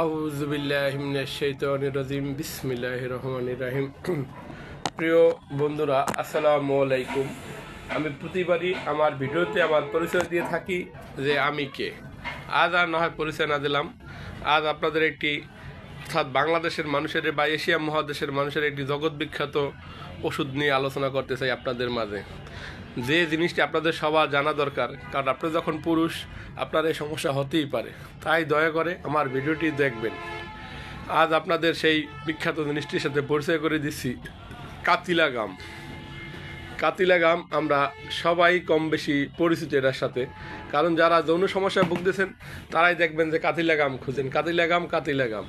আউজবিল্লাহিমিনাশাইতানির বিসমিল্লাহির রহমানির রাহিম। প্রিয় বন্ধুরা, আসসালামু আলাইকুম। আমি প্রতিবারই আমার ভিডিওতে আমার পরিচয় দিয়ে থাকি যে আমি কে। আজ আর না পরিচয় না দিলাম। আজ আপনাদের একটি অর্থাৎ বাংলাদেশের মানুষের বা এশিয়া মহাদেশের মানুষের একটি জগৎ বিখ্যাত ওষুধ নিয়ে আলোচনা করতে চাই আপনাদের মাঝে। যে জিনিসটি আপনাদের সবার জানা দরকার, কারণ আপনি যখন পুরুষ, আপনার এই সমস্যা হতেই পারে। তাই দয়া করে আমার ভিডিওটি দেখবেন। আজ আপনাদের সেই বিখ্যাত জিনিসটির সাথে পরিচয় করে দিচ্ছি, কাতিলা গাম। কাতিলা গাম আমরা সবাই কম বেশি পরিচিত এটার সাথে। কারণ যারা যৌন সমস্যায় ভুগতেছেন, তারাই দেখবেন যে কাতিলা গাম খুঁজেন। কাতিলা গাম কাতিলা গাম।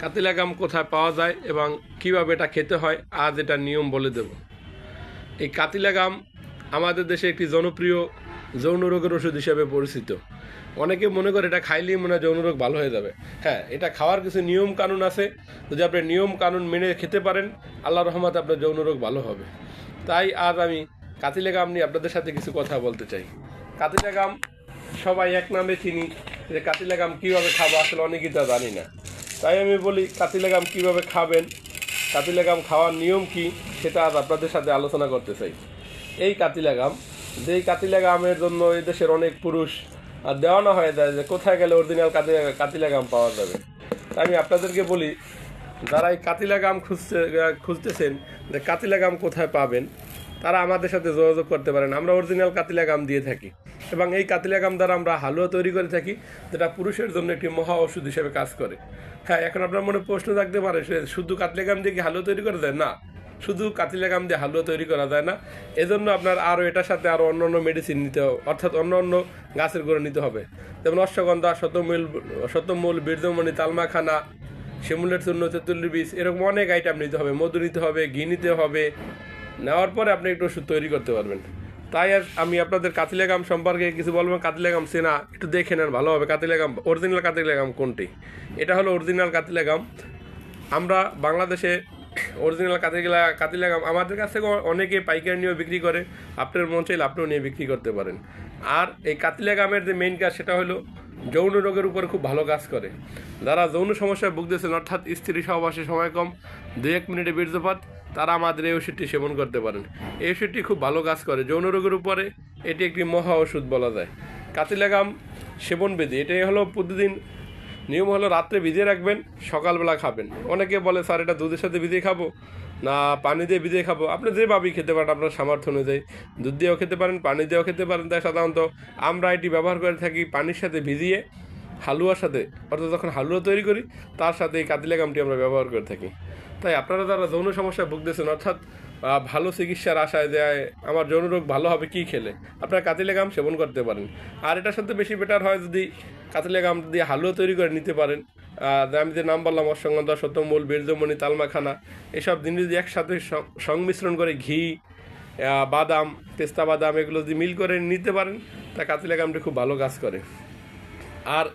কাতিলা গাম কোথায় পাওয়া যায় এবং কীভাবে এটা খেতে হয়, আজ এটা নিয়ম বলে দেব। এই কাতিলা গাম আমাদের দেশে একটি জনপ্রিয় যৌন রোগের ওষুধ হিসেবে পরিচিত। অনেকে মনে করে এটা খাইলেই মনে হয় যৌন রোগ ভালো হয়ে যাবে। হ্যাঁ এটা খাওয়ার কিছু নিয়ম কানুন আছে। যদি আপনি নিয়ম কানুন মেনে খেতে পারেন আল্লাহ রহমতে আপনার যৌন রোগ ভালো হবে। তাই আজ আমি কাতিলা গাম নিয়ে আপনাদের সাথে কিছু কথা বলতে চাই। কাতিলা গাম সবাই এক নামে চিনি। যে কাতিলা গাম কীভাবে খাব আসলে অনেকেই তা জানি না। তাই আমি বলি কাতিলা গাম কীভাবে খাবেন? কাতিলা গাম খাওয়ার নিয়ম কি? সেটা আজ আপনাদের সাথে আলোচনা করতে চাই। এই কাতিলা গাম যেই কাতিলা গামের জন্য এই দেশের অনেক পুরুষ দেওয়ানো হয়ে যায় যে কোথায় গেলে অরিজিনাল কাতিলা কাতিলা গাম পাওয়া যাবে। তাই আমি আপনাদেরকে বলি, যারা এই কাতিলা গাম খুঁজতে খুঁজতেছেন যে কাতিলা গাম কোথায় পাবেন, তারা আমাদের সাথে যোগাযোগ করতে পারেন। আমরা অরিজিনাল কাতিলা গাম দিয়ে থাকি। এবং এই কাতিলা গাম দ্বারা আমরা হালুয়া তৈরি করে থাকি, যেটা পুরুষের জন্য একটি মহা ওষুধ হিসেবে কাজ করে। হ্যাঁ এখন আপনার মনে প্রশ্ন থাকতে পারে শুধু কাতলা গাম দিয়ে কি হালুয়া তৈরি করা যায়? না, শুধু কাতিলা গাম দিয়ে হালুয়া তৈরি করা যায় না। এজন্য আপনার আরও এটার সাথে আরও অন্য অন্য মেডিসিন নিতে হবে, অর্থাৎ অন্য অন্য গাছের গুঁড়ো নিতে হবে। যেমন অশ্বগন্ধা, শতমূল শতমূল বীর্যমণি তালমাখানা, শিমুলের চূর্ণ তেঁতুলির বীজ, এরকম অনেক আইটেম নিতে হবে, মধু নিতে হবে, ঘি নিতে হবে। নেওয়ার পরে আপনি একটু ওষুধ তৈরি করতে পারবেন। তাই আর আমি আপনাদের কাতিলেগাম সম্পর্কে কিছু বলব, কাতিলেগাম চেনা একটু দেখে নেন ভালোভাবে কাতিলেগাম অরিজিনাল কাতিলেগাম কোনটি? এটা হলো অরিজিনাল কাতিলেগাম। আমরা বাংলাদেশে অরিজিনাল কাতিলা কাতিলাগাম আমাদের কাছ থেকে অনেকে পাইকারি নিয়েও বিক্রি করে। আপনার মন চাইলে আপনিও নিয়ে বিক্রি করতে পারেন। আর এই কাতিলাগামের যে মেইন কাজ, সেটা হলো যৌন রোগের উপর খুব ভালো কাজ করে। যারা যৌন সমস্যায় ভুগতেছেন, অর্থাৎ স্ত্রী সহবাসে সময় কম দু এক মিনিটে বীর্যপাত তারা আমাদের এই ওষুধটি সেবন করতে পারেন। এই ওষুধটি খুব ভালো কাজ করে। যৌন রোগের উপরে এটি একটি মহা ওষুধ বলা যায়। কাতিলাগাম সেবন বিধি, এটাই হলো প্রতিদিন নিয়ম হলো রাত্রে ভিজিয়ে রাখবেন, সকালবেলা খাবেন। অনেকে বলে, স্যার, এটা দুধের সাথে ভিজিয়ে খাব? না, পানি দিয়ে ভিজিয়ে খাব। আপনি যেভাবেই খেতে পারেন, আপনার সামর্থ্য অনুযায়ী। দুধ দিয়েও খেতে পারেন, পানি দিয়েও খেতে পারেন। তাই সাধারণত আমরা এটি ব্যবহার করে থাকি পানির সাথে ভিজিয়ে। হালুয়ার সাথে, অর্থাৎ যখন হালুয়া তৈরি করি, তার সাথে এই কাতিলাগামটি আমরা ব্যবহার করে থাকি। তাই আপনারা যারা যৌন সমস্যায় ভুগতেছেন, অর্থাৎ ভালো চিকিৎসার আশায় যে আমার যৌন রোগ ভালো হবে কি খেলে, আপনারা কাতিলেগাম সেবন করতে পারেন। আর এটার সাথে বেশি বেটার হয় যদি কাতিলেগাম দিয়ে হালুয়া তৈরি করে নিতে পারেন। আমি যে নাম বললাম, অশ্বগন্ধা, সত্যমূল বীর্যমণি তালমাখানা, এসব জিনিস যদি একসাথে সংমিশ্রণ করে ঘি বাদাম, পেস্তা বাদাম, এগুলো যদি মিল করে নিতে পারেন, তা কাতিলেগামটি খুব ভালো কাজ করে। আর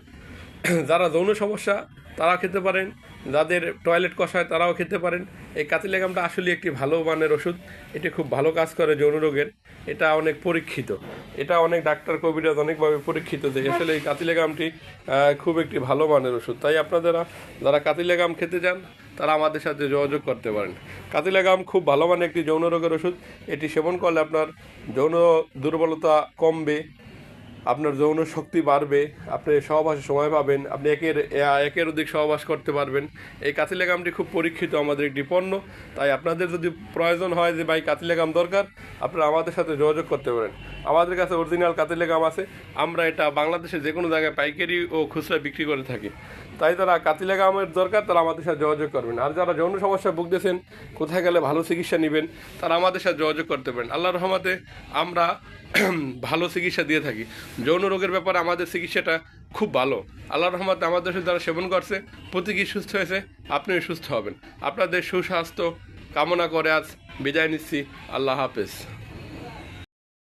যারা যৌন সমস্যা তারা খেতে পারেন। যাদের টয়লেট কষায় তারাও খেতে পারেন। এই কাতিলেগামটা আসলে একটি ভালো মানের ওষুধ। এটি খুব ভালো কাজ করে যৌন রোগের। এটা অনেক পরীক্ষিত। এটা অনেক ডাক্তার কবিরাজ অনেকভাবে পরীক্ষিত যে আসলে এই কাতিলেগামটি খুব একটি ভালো মানের ওষুধ। তাই আপনারা যারা কাতিলেগাম খেতে চান তারা আমাদের সাথে যোগাযোগ করতে পারেন। কাতিলেগাম খুব ভালো মানের একটি যৌন রোগের ওষুধ। এটি সেবন করলে আপনার যৌন দুর্বলতা কমবে। আপনার যৌন শক্তি বাড়বে, আপনি সহবাসে সময় পাবেন, আপনি একের একের অধিক সহবাস করতে পারবেন। এই কাতিলেগামটি খুব পরীক্ষিত আমাদের একটি পণ্য, তাই আপনাদের যদি প্রয়োজন হয় যে ভাই কাতিলেগাম দরকার, আপনারা আমাদের সাথে যোগাযোগ করতে পারেন। আমাদের কাছে অরিজিনাল কাতিলেগাম আছে। আমরা এটা বাংলাদেশে যে কোনো জায়গায় পাইকারি ও খুচরা বিক্রি করে থাকি। তাই তারা কাতিলেগামের দরকার, তারা আমাদের সাথে যোগাযোগ করবেন। আর যারা যৌন সমস্যায় ভুগতেছেন, কোথায় গেলে ভালো চিকিৎসা নেবেন, তারা আমাদের সাথে যোগাযোগ করতে পারেন। আল্লাহ রহমাতে আমরা ভালো চিকিৎসা দিয়ে থাকি। যৌন রোগের ব্যাপারে আমাদের চিকিৎসাটা খুব ভালো। আল্লাহ রহমতে আমাদের সাথে যারা সেবন করছে প্রত্যেকে সুস্থ হয়েছে, আপনিও সুস্থ হবেন। আপনাদের সুস্বাস্থ্য কামনা করে আজ বিদায় নিচ্ছি। আল্লাহ হাফেজ।